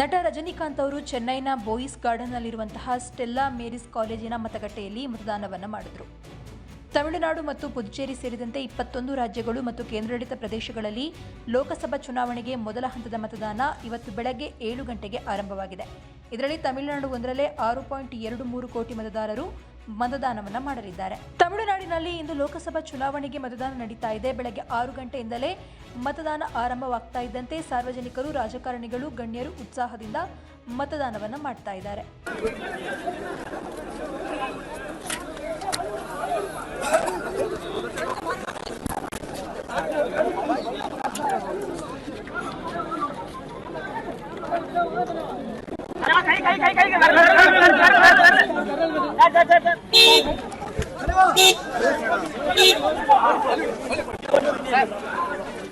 ನಟ ರಜನಿಕಾಂತ್ ಅವರು ಚೆನ್ನೈನ ಬೋಯಿಸ್ ಗಾರ್ಡನ್ನಲ್ಲಿರುವಂತಹ ಸ್ಟೆಲ್ಲಾ ಮೇರಿಸ್ ಕಾಲೇಜಿನ ಮತಗಟ್ಟೆಯಲ್ಲಿ ಮತದಾನವನ್ನು ಮಾಡಿದರು. ತಮಿಳುನಾಡು ಮತ್ತು ಪುದುಚೇರಿ ಸೇರಿದಂತೆ ಇಪ್ಪತ್ತೊಂದು ರಾಜ್ಯಗಳು ಮತ್ತು ಕೇಂದ್ರಾಡಳಿತ ಪ್ರದೇಶಗಳಲ್ಲಿ ಲೋಕಸಭಾ ಚುನಾವಣೆಗೆ ಮೊದಲ ಹಂತದ ಮತದಾನ ಇವತ್ತು ಬೆಳಗ್ಗೆ ಏಳು ಗಂಟೆಗೆ ಆರಂಭವಾಗಿದೆ. ಇದರಲ್ಲಿ ತಮಿಳುನಾಡು ಒಂದರಲ್ಲೇ ಆರು ಪಾಯಿಂಟ್ ಎರಡು ಮೂರು ಕೋಟಿ ಮತದಾರರು ಮತದಾನವನ್ನು ಮಾಡಲಿದ್ದಾರೆ ತಮಿಳುನಾಡಿನಲ್ಲಿ ಇಂದು ಲೋಕಸಭಾ ಚುನಾವಣೆಗೆ ಮತದಾನ ನಡೀತಾ ಇದೆ ಬೆಳಗ್ಗೆ ಆರು ಗಂಟೆಯಿಂದಲೇ ಮತದಾನ ಆರಂಭವಾಗ್ತಾ ಇದ್ದಂತೆ ಸಾರ್ವಜನಿಕರು ರಾಜಕಾರಣಿಗಳು ಗಣ್ಯರು ಉತ್ಸಾಹದಿಂದ ಮತದಾನವನ್ನ ಮಾಡ್ತಾ ಇದ್ದಾರೆ Thank you.